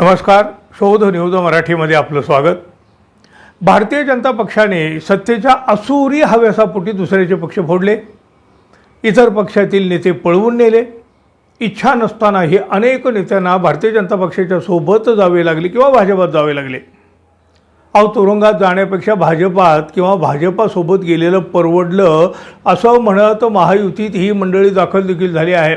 नमस्कार शोध न्यूज मराठीमध्ये आपलं स्वागत. भारतीय जनता पक्षाने सत्तेच्या असुरी हव्यासापोटी दुसऱ्याचे पक्ष फोडले. इतर पक्षातील नेते पळवून नेले. इच्छा नसतानाही अनेक नेत्यांना भारतीय जनता पक्षाच्या सोबत जावे लागले किंवा भाजपात जावे लागले. अहो तुरुंगात जाण्यापेक्षा भाजपात किंवा भाजपासोबत गेलेलं परवडलं असं म्हणत महायुतीत ही मंडळी दाखल देखील झाली आहे.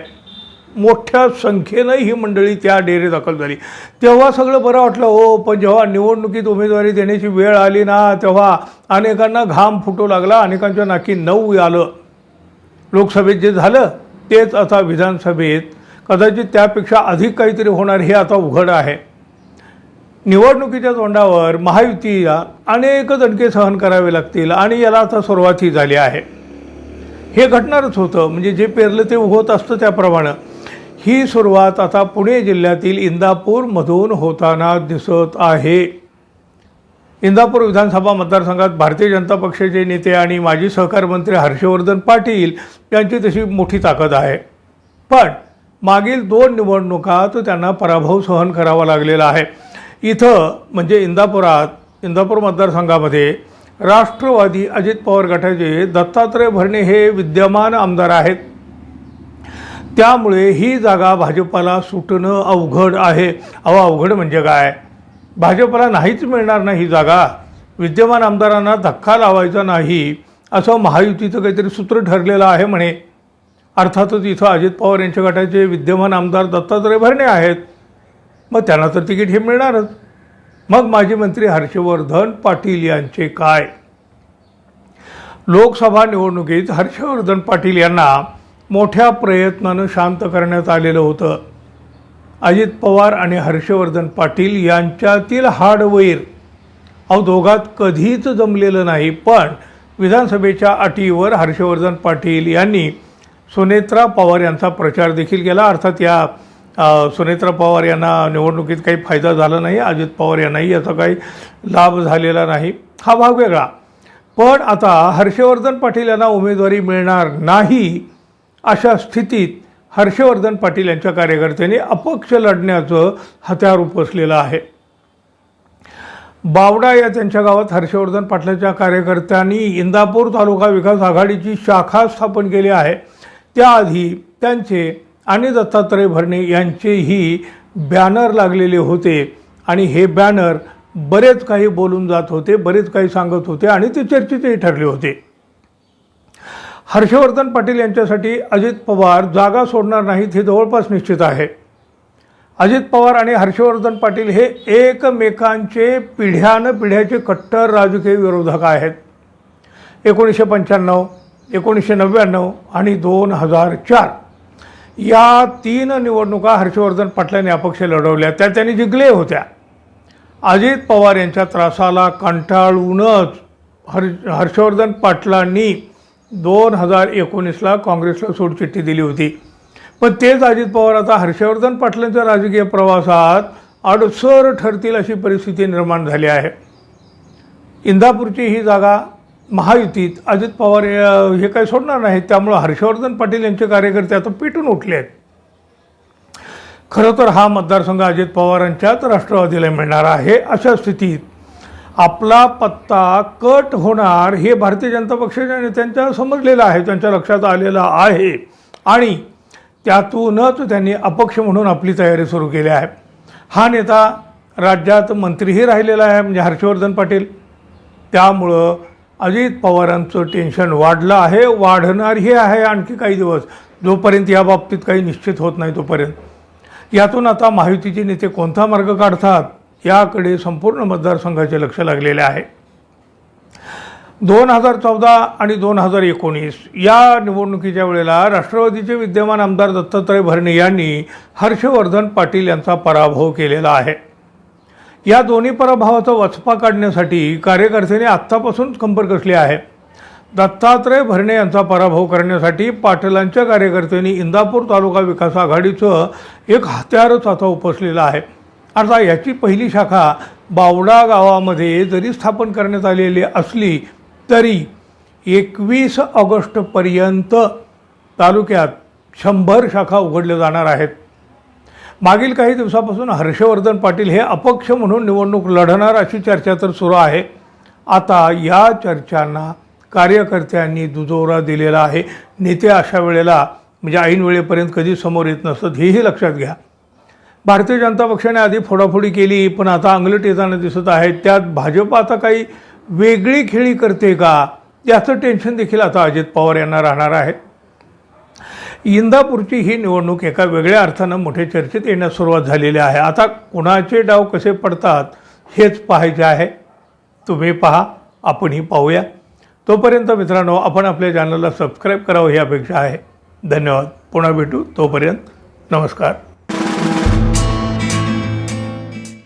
मोठ्या संख्येनं ही मंडळी त्या डेरे दाखल झाली. तेव्हा सगळं बरं वाटलं हो पण जेव्हा निवडणुकीत उमेदवारी देण्याची वेळ आली ना तेव्हा अनेकांना घाम फुटू लागला अनेकांच्या नाकी नऊ आलं. लोकसभेत जे झालं तेच आता विधानसभेत. कदाचित त्यापेक्षा अधिक काहीतरी होणार हे आता उघड आहे. निवडणुकीच्या तोंडावर महायुतीला अनेक दणके सहन करावे लागतील आणि याला आता सुरुवातही झाली आहे. हे घडणारच होतं म्हणजे जे पेरलं ते होत असतं त्याप्रमाणे. ही सुरुवात आता पुणे जिल्ह्यातील इंदापूरमधून होताना दिसत आहे. इंदापूर विधानसभा मतदारसंघात भारतीय जनता पक्षाचे नेते आणि माजी सहकार मंत्री हर्षवर्धन पाटील यांची तशी मोठी ताकद आहे. पण मागील दोन निवडणुकात त्यांना पराभव सहन करावा लागलेला आहे. इथं म्हणजे इंदापुरात इंदापूर मतदारसंघामध्ये राष्ट्रवादी अजित पवार गटाचे दत्तात्रय भरणे हे विद्यमान आमदार आहेत. त्यामुळे ही जागा भाजपाला सुटणं अवघड आहे. अहो अवघड म्हणजे काय? भाजपला नाहीच मिळणार नाही ही जागा. विद्यमान आमदारांना धक्का लावायचा नाही असं महायुतीचं काहीतरी सूत्र ठरलेलं आहे म्हणे. अर्थातच इथं अजित पवार यांच्या गटाचे विद्यमान आमदार दत्तात्रय भरणे आहेत. मग त्यांना तर तिकीट हे मिळणारच. मग माजी मंत्री हर्षवर्धन पाटील यांचे काय? लोकसभा निवडणुकीत हर्षवर्धन पाटील यांना मोठ्या प्रयत्नानं शांत करण्यात आलेलं होतं. अजित पवार आणि हर्षवर्धन पाटील यांच्यातील हार्डवेअर अहो दोघात कधीच जमलेलं नाही. पण विधानसभेच्या अटीवर हर्षवर्धन पाटील यांनी सुनेत्रा पवार यांचा प्रचार देखील केला. अर्थात या सुनेत्रा पवार यांना निवडणुकीत काही फायदा झाला नाही. अजित पवार यांनाही याचा काही लाभ झालेला नाही. हा भाग वेगळा. पण आता हर्षवर्धन पाटील यांना उमेदवारी मिळणार नाही अशा स्थितीत हर्षवर्धन पाटील यांच्या कार्यकर्त्यांनी अपक्ष लढण्याचं हत्यार उपसलेलं आहे. बावडा या त्यांच्या गावात हर्षवर्धन पाटलाच्या कार्यकर्त्यांनी इंदापूर तालुका विकास आघाडीची शाखा स्थापन केली आहे. त्याआधी त्यांचे आणि दत्तात्रय भरणे यांचेही बॅनर लागलेले होते आणि हे बॅनर बरेच काही बोलून जात होते बरेच काही सांगत होते आणि ते चर्चेतही ठरले होते. हर्षवर्धन पाटील यांच्यासाठी अजित पवार जागा सोडणार नाहीत हे जवळपास निश्चित आहे. अजित पवार आणि हर्षवर्धन पाटील हे एकमेकांचे पिढ्यानं पिढ्याचे कट्टर राजकीय विरोधक आहेत. एकोणीसशे पंच्याण्णव एकोणीसशे नव्याण्णव आणि दोन हजार चार या तीन निवडणुका हर्षवर्धन पाटलांनी अपक्ष लढवल्या. त्या त्यांनी जिंकले होत्या. अजित पवार यांच्या त्रासाला कंटाळूनच हर हर्षवर्धन पाटलांनी दोन हजार एकोणीसला काँग्रेसला सोडचिठ्ठी दिली होती. पण तेच अजित पवार आता हर्षवर्धन पाटलांच्या राजकीय प्रवासात अडसर ठरतील अशी परिस्थिती निर्माण झाली आहे. इंदापूरची ही जागा महायुतीत अजित पवार हे काही सोडणार नाहीत. त्यामुळं हर्षवर्धन पाटील यांचे कार्यकर्ते आता पेटून उठले आहेत. खरं तर हा मतदारसंघ अजित पवारांच्याच राष्ट्रवादीला मिळणार आहे अशा स्थितीत आपला पत्ता कट होणार हे भारतीय जनता पक्षाच्या नेत्यांच्या समजलेलं आहे त्यांच्या लक्षात आलेलं आहे. आणि त्यातूनच त्यांनी अपक्ष म्हणून आपली तयारी सुरू केली आहे. हा नेता राज्यात मंत्रीही राहिलेला आहे म्हणजे हर्षवर्धन पाटील. त्यामुळं अजित पवारांचं टेन्शन वाढलं आहे वाढणारही आहे आणखी काही दिवस. जोपर्यंत या बाबतीत काही निश्चित होत नाही तोपर्यंत. यातून आता महायुतीचे नेते कोणता मार्ग काढतात? याकडे संपूर्ण मतदारसंघाचे लक्ष लागलेले आहे. दोन हजार चौदा आणि दोन हजार एकोणीस या निवडणुकीच्या वेळेला राष्ट्रवादीचे विद्यमान आमदार दत्तात्रय भरणे यांनी हर्षवर्धन पाटील यांचा पराभव केलेला आहे. या दोन्ही पराभवाचा वचपा काढण्यासाठी कार्यकर्त्यांनी आत्तापासूनच कंबर कसली आहे? दत्तात्रय भरणे यांचा पराभव करण्यासाठी पाटलांच्या कार्यकर्त्यांनी इंदापूर तालुका विकास आघाडीचं एक हत्यारच आता उपसलेलं आहे. आता याची पहिली शाखा बावडा गावामध्ये जरी स्थापन करण्यात आलेली असली तरी एकवीस ऑगस्टपर्यंत तालुक्यात शंभर शाखा उघडल्या जाणार आहेत. मागील काही दिवसापासून हर्षवर्धन पाटील हे अपक्ष म्हणून निवडणूक लढणार अशी चर्चा तर सुरू आहे. आता या चर्चांना कार्यकर्त्यांनी दुजोरा दिलेला आहे. नेते अशा वेळेला म्हणजे ऐन वेळेपर्यंत कधी समोर येत नसतात हेही लक्षात घ्या. भारतीय जनता पक्षाने आधी फोडाफोडी केली पण आता अंगलट येताना दिसत आहे त्यात भाजप आता काही वेगळी खेळी करते का? याचं टेन्शन देखील आता अजित पवार यांना राहणार आहे. इंदापूरची ही निवडणूक एका वेगळ्या अर्थानं मोठ्या चर्चेत येण्यास सुरुवात झालेली आहे. आता कुणाचे डाव कसे पडतात हेच पाहायचे आहे. तुम्ही पहा आपणही पाहूया. तोपर्यंत मित्रांनो आपण आपल्या चॅनलला सबस्क्राईब करावं ही अपेक्षा आहे. धन्यवाद. पुन्हा भेटू तोपर्यंत. नमस्कार.